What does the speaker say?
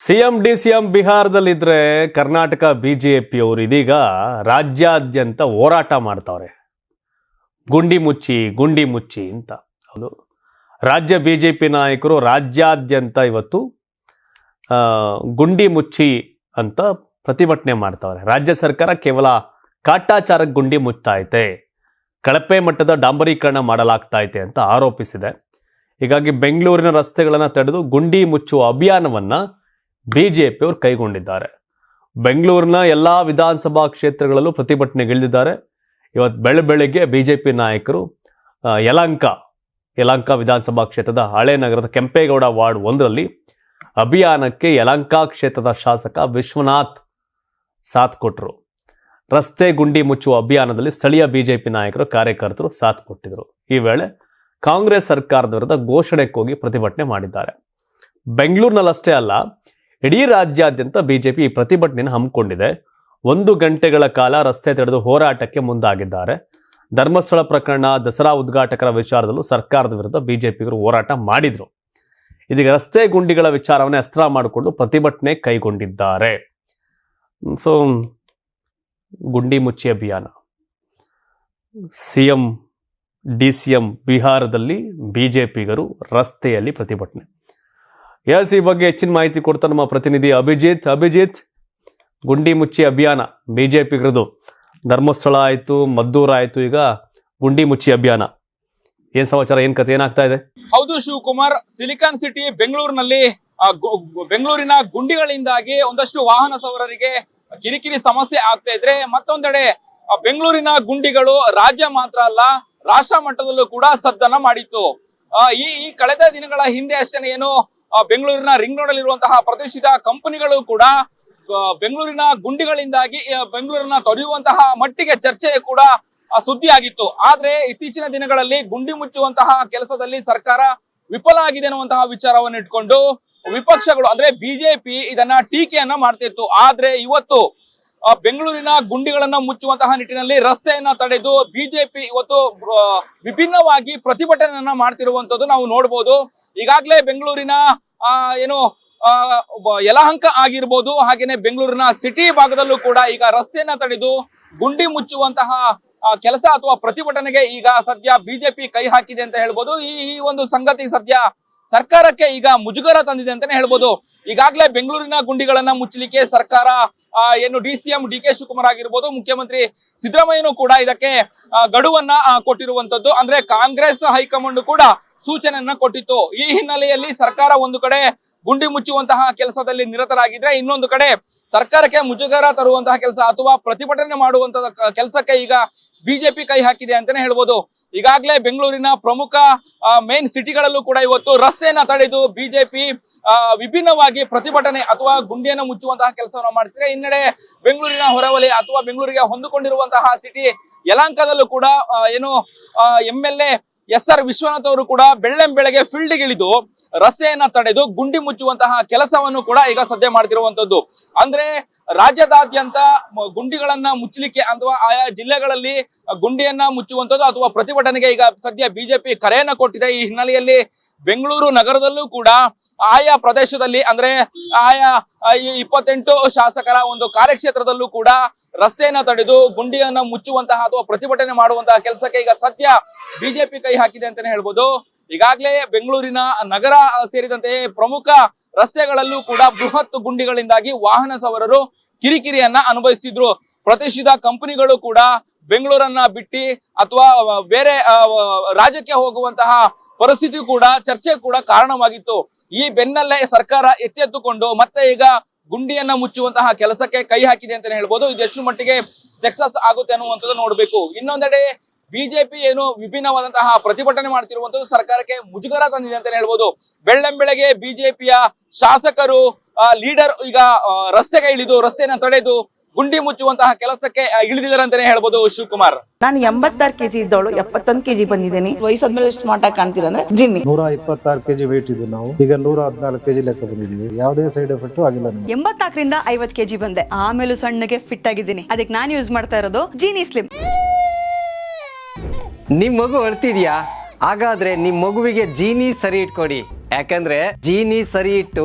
CM D C M ಬಿಹಾರದಲ್ಲಿದ್ರೆ ಕರ್ನಾಟಕ ಅವರು ಇದೀಗ ರಾಜ್ಯಾದ್ಯಂತ ಹೋರಾಟ ಮಾಡ್ತಾವ್ರೆ. ಗುಂಡಿ ಮುಚ್ಚಿ ಗುಂಡಿ ಮುಚ್ಚಿ ಅಂತ. ಹೌದು. ರಾಜ್ಯ ಬಿ ಜೆ ಪಿ ನಾಯಕರು ರಾಜ್ಯಾದ್ಯಂತ ಇವತ್ತು ಗುಂಡಿ ಮುಚ್ಚಿ ಅಂತ ಪ್ರತಿಭಟನೆ ಮಾಡ್ತಾವ್ರೆ. ರಾಜ್ಯ ಸರ್ಕಾರ ಕೇವಲ ಕಾಟಾಚಾರಕ್ಕೆ ಗುಂಡಿ ಮುಚ್ತಾ ಕಳಪೆ ಮಟ್ಟದ ಡಾಂಬರೀಕರಣ ಮಾಡಲಾಗ್ತಾ ಐತೆ ಅಂತ ಆರೋಪಿಸಿದೆ. ಹೀಗಾಗಿ ಬೆಂಗಳೂರಿನ ರಸ್ತೆಗಳನ್ನು ತಡೆದು ಗುಂಡಿ ಮುಚ್ಚುವ ಅಭಿಯಾನವನ್ನ ಬಿಜೆಪಿಯವರು ಕೈಗೊಂಡಿದ್ದಾರೆ. ಬೆಂಗಳೂರಿನ ಎಲ್ಲ ವಿಧಾನಸಭಾ ಕ್ಷೇತ್ರಗಳಲ್ಲೂ ಪ್ರತಿಭಟನೆಗಿಳಿದಿದ್ದಾರೆ ಇವತ್ತು ಬೆಳೆ ಬೆಳಗ್ಗೆ ಬಿಜೆಪಿ ನಾಯಕರು ಯಲಂಕ ಯಲಹಂಕ ವಿಧಾನಸಭಾ ಕ್ಷೇತ್ರದ ಹಳೆ ನಗರದ ಕೆಂಪೇಗೌಡ ವಾರ್ಡ್ ಒಂದರಲ್ಲಿ ಅಭಿಯಾನಕ್ಕೆ ಯಲಂಕ ಕ್ಷೇತ್ರದ ಶಾಸಕ ವಿಶ್ವನಾಥ್ ಸಾಥ್ ಕೊಟ್ಟರು ರಸ್ತೆ ಗುಂಡಿ ಮುಚ್ಚುವ ಅಭಿಯಾನದಲ್ಲಿ ಸ್ಥಳೀಯ ಬಿಜೆಪಿ ನಾಯಕರು ಕಾರ್ಯಕರ್ತರು ಸಾಥ್ ಕೊಟ್ಟಿದ್ರು. ಈ ವೇಳೆ ಕಾಂಗ್ರೆಸ್ ಸರ್ಕಾರದ ವಿರುದ್ಧ ಘೋಷಣೆ ಕೂಗಿ ಪ್ರತಿಭಟನೆ ಮಾಡಿದ್ದಾರೆ. ಬೆಂಗಳೂರಿನಲ್ಲಷ್ಟೇ ಅಲ್ಲ ಇಡೀ ರಾಜ್ಯಾದ್ಯಂತ ಬಿಜೆಪಿ ಈ ಪ್ರತಿಭಟನೆಯನ್ನು ಹಮ್ಮಿಕೊಂಡಿದೆ. ಒಂದು ಗಂಟೆಗಳ ಕಾಲ ರಸ್ತೆ ತಡೆದು ಹೋರಾಟಕ್ಕೆ ಮುಂದಾಗಿದ್ದಾರೆ. ಧರ್ಮಸ್ಥಳ ಪ್ರಕರಣ, ದಸರಾ ಉದ್ಘಾಟಕರ ವಿಚಾರದಲ್ಲೂ ಸರ್ಕಾರದ ವಿರುದ್ಧ ಬಿಜೆಪಿಗರು ಹೋರಾಟ ಮಾಡಿದ್ರು. ಇದೀಗ ರಸ್ತೆ ಗುಂಡಿಗಳ ವಿಚಾರವನ್ನೇ ಅಸ್ತ್ರ ಮಾಡಿಕೊಂಡು ಪ್ರತಿಭಟನೆ ಕೈಗೊಂಡಿದ್ದಾರೆ. ಸೊ ಗುಂಡಿ ಮುಚ್ಚಿ ಅಭಿಯಾನ. ಸಿಎಂ, ಡಿ ಸಿ ಎಂ ಬಿಹಾರದಲ್ಲಿ ಬಿಜೆಪಿಗರು ರಸ್ತೆಯಲ್ಲಿ ಪ್ರತಿಭಟನೆ. ಎಸ್ ಈ ಬಗ್ಗೆ ಹೆಚ್ಚಿನ ಮಾಹಿತಿ ಕೊಡ್ತಾರೆ ನಮ್ಮ ಪ್ರತಿನಿಧಿ ಅಭಿಜಿತ್. ಅಭಿಜಿತ್, ಗುಂಡಿ ಮುಚ್ಚಿ ಅಭಿಯಾನ ಬಿಜೆಪಿಗರದು ಧರ್ಮಸ್ಥಳ ಆಯಿತು, ಮದ್ದೂರು ಆಯಿತು, ಈಗ ಗುಂಡಿ ಮುಚ್ಚಿ ಅಭಿಯಾನ. ಏನ್ ಸಮಾಚಾರ, ಏನ್ ಕತೆ, ಏನಾಗ್ತಾ ಇದೆ? ಹೌದು, ಶಿವಕುಮಾರ್. ಸಿಲಿಕಾನ್ ಸಿಟಿ, ಬೆಂಗಳೂರಿನಲ್ಲಿ ಬೆಂಗಳೂರಿನ ಗುಂಡಿಗಳಿಂದಾಗಿ ಒಂದಷ್ಟು ವಾಹನ ಸವಾರರಿಗೆ ಕಿರಿಕಿರಿ ಸಮಸ್ಯೆ ಆಗ್ತಾ ಇದ್ರೆ ಮತ್ತೊಂದೆಡೆ ಬೆಂಗಳೂರಿನ ಗುಂಡಿಗಳು ರಾಜ್ಯ ಮಾತ್ರ ಅಲ್ಲ, ರಾಷ್ಟ್ರ ಮಟ್ಟದಲ್ಲೂ ಕೂಡ ಸದ್ದನ್ನ ಮಾಡಿತ್ತು. ಈ ಕಳೆದ ದಿನಗಳ ಹಿಂದೆ ಅಷ್ಟೇ ಏನು ಬೆಂಗಳೂರಿನ ರಿಂಗ್ ರೋಡ್ ಅಲ್ಲಿರುವಂತಹ ಪ್ರತಿಷ್ಠಿತ ಕಂಪನಿಗಳು ಕೂಡ ಬೆಂಗಳೂರಿನ ಗುಂಡಿಗಳಿಂದಾಗಿ ಬೆಂಗಳೂರಿನ ತೊರೆಯುವಂತಹ ಮಟ್ಟಿಗೆ ಚರ್ಚೆ ಕೂಡ ಸುದ್ದಿಯಾಗಿತ್ತು. ಆದ್ರೆ ಇತ್ತೀಚಿನ ದಿನಗಳಲ್ಲಿ ಗುಂಡಿ ಮುಚ್ಚುವಂತಹ ಕೆಲಸದಲ್ಲಿ ಸರ್ಕಾರ ವಿಫಲ ಆಗಿದೆ ಅನ್ನುವಂತಹ ವಿಚಾರವನ್ನು ಇಟ್ಕೊಂಡು ವಿಪಕ್ಷಗಳು, ಅಂದ್ರೆ ಬಿಜೆಪಿ ಇದನ್ನ ಟೀಕೆಯನ್ನ ಮಾಡ್ತಿತ್ತು. ಆದ್ರೆ ಇವತ್ತು ಬೆಂಗಳೂರಿನ ಗುಂಡಿಗಳನ್ನ ಮುಚ್ಚುವಂತಹ ನಿಟ್ಟಿನಲ್ಲಿ ರಸ್ತೆಯನ್ನ ತಡೆದು ಬಿಜೆಪಿ ಇವತ್ತು ವಿಭಿನ್ನವಾಗಿ ಪ್ರತಿಭಟನೆಯನ್ನ ಮಾಡ್ತಿರುವಂತದ್ದು ನಾವು ನೋಡ್ಬೋದು. ಈಗಾಗಲೇ ಬೆಂಗಳೂರಿನ ಆ, ಏನು ಯಲಹಂಕ ಆಗಿರ್ಬೋದು ಹಾಗೇನೆ ಬೆಂಗಳೂರಿನ ಸಿಟಿ ಭಾಗದಲ್ಲೂ ಕೂಡ ಈಗ ರಸ್ತೆಯನ್ನ ತಡೆದು ಗುಂಡಿ ಮುಚ್ಚುವಂತಹ ಕೆಲಸ ಅಥವಾ ಪ್ರತಿಭಟನೆಗೆ ಈಗ ಸದ್ಯ ಬಿಜೆಪಿ ಕೈ ಹಾಕಿದೆ ಅಂತ ಹೇಳ್ಬೋದು. ಈ ಈ ಒಂದು ಸಂಗತಿ ಸದ್ಯ ಸರ್ಕಾರಕ್ಕೆ ಈಗ ಮುಜುಗರ ತಂದಿದೆ ಅಂತಾನೆ ಹೇಳ್ಬೋದು. ಈಗಾಗಲೇ ಬೆಂಗಳೂರಿನ ಗುಂಡಿಗಳನ್ನ ಮುಚ್ಚಲಿಕ್ಕೆ ಸರ್ಕಾರ ಏನು D C M D K Shivakumar ಆಗಿರ್ಬೋದು ಮುಖ್ಯಮಂತ್ರಿ ಸಿದ್ದರಾಮಯ್ಯನೂ ಕೂಡ ಇದಕ್ಕೆ ಗಡುವನ್ನ ಕೊಟ್ಟಿರುವಂತದ್ದು ಅಂದ್ರೆ ಕಾಂಗ್ರೆಸ್ ಹೈಕಮಾಂಡ್ ಕೂಡ ಸೂಚನೆಯನ್ನ ಕೊಟ್ಟಿತ್ತು. ಈ ಹಿನ್ನೆಲೆಯಲ್ಲಿ ಸರ್ಕಾರ ಒಂದು ಕಡೆ ಗುಂಡಿ ಮುಚ್ಚುವಂತಹ ಕೆಲಸದಲ್ಲಿ ನಿರತರಾಗಿದ್ರೆ ಇನ್ನೊಂದು ಕಡೆ ಸರ್ಕಾರಕ್ಕೆ ಮುಜುಗರ ತರುವಂತಹ ಕೆಲಸ ಅಥವಾ ಪ್ರತಿಭಟನೆ ಮಾಡುವಂತಹ ಕೆಲಸಕ್ಕೆ ಈಗ ಬಿಜೆಪಿ ಕೈ ಹಾಕಿದೆ ಅಂತಾನೆ ಹೇಳ್ಬೋದು. ಈಗಾಗಲೇ ಬೆಂಗಳೂರಿನ ಪ್ರಮುಖ ಮೇನ್ ಸಿಟಿಗಳಲ್ಲೂ ಕೂಡ ಇವತ್ತು ರಸ್ತೆಯನ್ನ ತಡೆದು ಬಿಜೆಪಿ ವಿಭಿನ್ನವಾಗಿ ಪ್ರತಿಭಟನೆ ಅಥವಾ ಗುಂಡಿಯನ್ನು ಮುಚ್ಚುವಂತಹ ಕೆಲಸವನ್ನು ಮಾಡ್ತಿದೆ. ಹಿನ್ನಡೆ ಬೆಂಗಳೂರಿನ ಹೊರವಲಯ ಅಥವಾ ಬೆಂಗಳೂರಿಗೆ ಹೊಂದಿಕೊಂಡಿರುವಂತಹ ಸಿಟಿ ಯಲಹಂಕದಲ್ಲೂ ಕೂಡ ಏನು M L A S R Vishwanath ಅವರು ಕೂಡ ಬೆಳ್ಳಂ ಬೆಳಗ್ಗೆ ಫೀಲ್ಡ್ ಇಳಿದು ರಸ್ತೆಯನ್ನ ತಡೆದು ಗುಂಡಿ ಮುಚ್ಚುವಂತಹ ಕೆಲಸವನ್ನು ಕೂಡ ಈಗ ಸದ್ಯ ಮಾಡ್ತಿರುವಂತದ್ದು. ಅಂದ್ರೆ ರಾಜ್ಯದಾದ್ಯಂತ ಗುಂಡಿಗಳನ್ನ ಮುಚ್ಚಲಿಕ್ಕೆ ಅಥವಾ ಆಯಾ ಜಿಲ್ಲೆಗಳಲ್ಲಿ ಗುಂಡಿಯನ್ನ ಮುಚ್ಚುವಂತದ್ದು ಅಥವಾ ಪ್ರತಿಭಟನೆಗೆ ಈಗ ಸದ್ಯ ಬಿಜೆಪಿ ಕರೆಯನ್ನ ಕೊಟ್ಟಿದೆ. ಈ ಹಿನ್ನೆಲೆಯಲ್ಲಿ ಬೆಂಗಳೂರು ನಗರದಲ್ಲೂ ಕೂಡ ಆಯಾ ಪ್ರದೇಶದಲ್ಲಿ ಅಂದ್ರೆ ಆಯಾ ಇಪ್ಪತ್ತೆಂಟು ಶಾಸಕರ ಒಂದು ಕಾರ್ಯಕ್ಷೇತ್ರದಲ್ಲೂ ಕೂಡ ರಸ್ತೆಯನ್ನ ತಡೆದು ಗುಂಡಿಯನ್ನ ಮುಚ್ಚುವಂತಹ ಅಥವಾ ಪ್ರತಿಭಟನೆ ಮಾಡುವಂತಹ ಕೆಲಸಕ್ಕೆ ಈಗ ಸದ್ಯ ಬಿಜೆಪಿ ಕೈ ಹಾಕಿದೆ ಅಂತಾನೆ ಹೇಳ್ಬೋದು. ಈಗಾಗಲೇ ಬೆಂಗಳೂರಿನ ನಗರ ಸೇರಿದಂತೆ ಪ್ರಮುಖ ರಸ್ತೆಗಳಲ್ಲೂ ಕೂಡ ಬೃಹತ್ ಗುಂಡಿಗಳಿಂದಾಗಿ ವಾಹನ ಸವಾರರು ಕಿರಿಕಿರಿಯನ್ನ ಅನುಭವಿಸ್ತಿದ್ರು. ಪ್ರತಿಷ್ಠಿತ ಕಂಪನಿಗಳು ಕೂಡ ಬೆಂಗಳೂರನ್ನ ಬಿಟ್ಟಿ ಅಥವಾ ಬೇರೆ ರಾಜ್ಯಕ್ಕೆ ಹೋಗುವಂತಹ ಪರಿಸ್ಥಿತಿ ಕೂಡ ಚರ್ಚೆ ಕೂಡ ಕಾರಣವಾಗಿತ್ತು. ಈ ಬೆನ್ನಲ್ಲೇ ಸರ್ಕಾರ ಎಚ್ಚೆತ್ತುಕೊಂಡು ಮತ್ತೆ ಈಗ ಗುಂಡಿಯನ್ನ ಮುಚ್ಚುವಂತಹ ಕೆಲಸಕ್ಕೆ ಕೈ ಹಾಕಿದೆ ಅಂತಾನೆ ಹೇಳ್ಬೋದು. ಎಷ್ಟು ಮಟ್ಟಿಗೆ ಸಕ್ಸಸ್ ಆಗುತ್ತೆ ಅನ್ನುವಂಥದ್ದು ನೋಡ್ಬೇಕು. ಇನ್ನೊಂದೆಡೆ ಬಿಜೆಪಿ ಏನು ವಿಭಿನ್ನವಾದಂತಹ ಪ್ರತಿಭಟನೆ ಮಾಡ್ತಿರುವಂತದ್ದು ಸರ್ಕಾರಕ್ಕೆ ಮುಜುಗರ ತಂದಿದೆ ಅಂತಾನೆ ಹೇಳ್ಬೋದು. ಬೆಳ್ಳಂಬೆಳಗ್ಗೆ ಬಿಜೆಪಿಯ ಶಾಸಕರು ಲೀಡರ್ ಈಗ ರಸ್ತೆಗೆ ಇಳಿದು ರಸ್ತೆಯನ್ನ ತಡೆದು ಗುಂಡಿ ಮುಚ್ಚುವಂತಹ ಕೆಲಸಕ್ಕೆ ಇಳಿದಿದ್ದಾರೆ ಅಂತಾನೆ ಹೇಳ್ಬೋದು ಶಿವಕುಮಾರ್. ನಾನು ಎಂಬತ್ತಾರು ಕೆಜಿ ಇದ್ದವಳು ಎಪ್ಪತ್ತೊಂದು ಕೆಜಿ ಬಂದಿದ್ದೀನಿ. ವಯಸ್ಸಾದ್ಮೇಲೆ ಎಷ್ಟು ಮಾಟ ಕಾಣ್ತೀರಾ ಅಂದ್ರೆ ಜಿನ್ನಿ ನೂರ ಇಪ್ಪತ್ತಾರು ಕೆಜಿ ವೇಟ್ ಇದ್ದು ನಾವು. ಈಗ ನೂರ ಹದಿನಾಲ್ಕು ಕೆಜಿ ಲೆಕ್ಕ ಬಂದಿದ್ದೀವಿ. ಯಾವುದೇ ಸೈಡ್ ಎಫೆಕ್ಟ್ ಆಗಿಲ್ಲ ಎಂಬತ್ನಾಲ್ಕರಿಂದ ಐವತ್ ಕೆಜಿ ಬಂದೆ. ಆಮೇಲೆ ಸಣ್ಣಗೆ ಫಿಟ್ ಆಗಿದ್ದೀನಿ. ಅದಕ್ಕೆ ನಾನು ಯೂಸ್ ಮಾಡ್ತಾ ಇರೋದು ಜೀನಿ ಸ್ಲಿಮ್ ನಿಮ್ ಮಗು ಅಳ್ತಿದ್ಯಾ? ಹಾಗಾದ್ರೆ ನಿಮ್ ಮಗುವಿಗೆ ಜೀನಿ ಸರಿ ಇಟ್ಕೊಡಿ. ಯಾಕಂದ್ರೆ ಜೀನಿ ಸರಿ ಇಟ್ಟು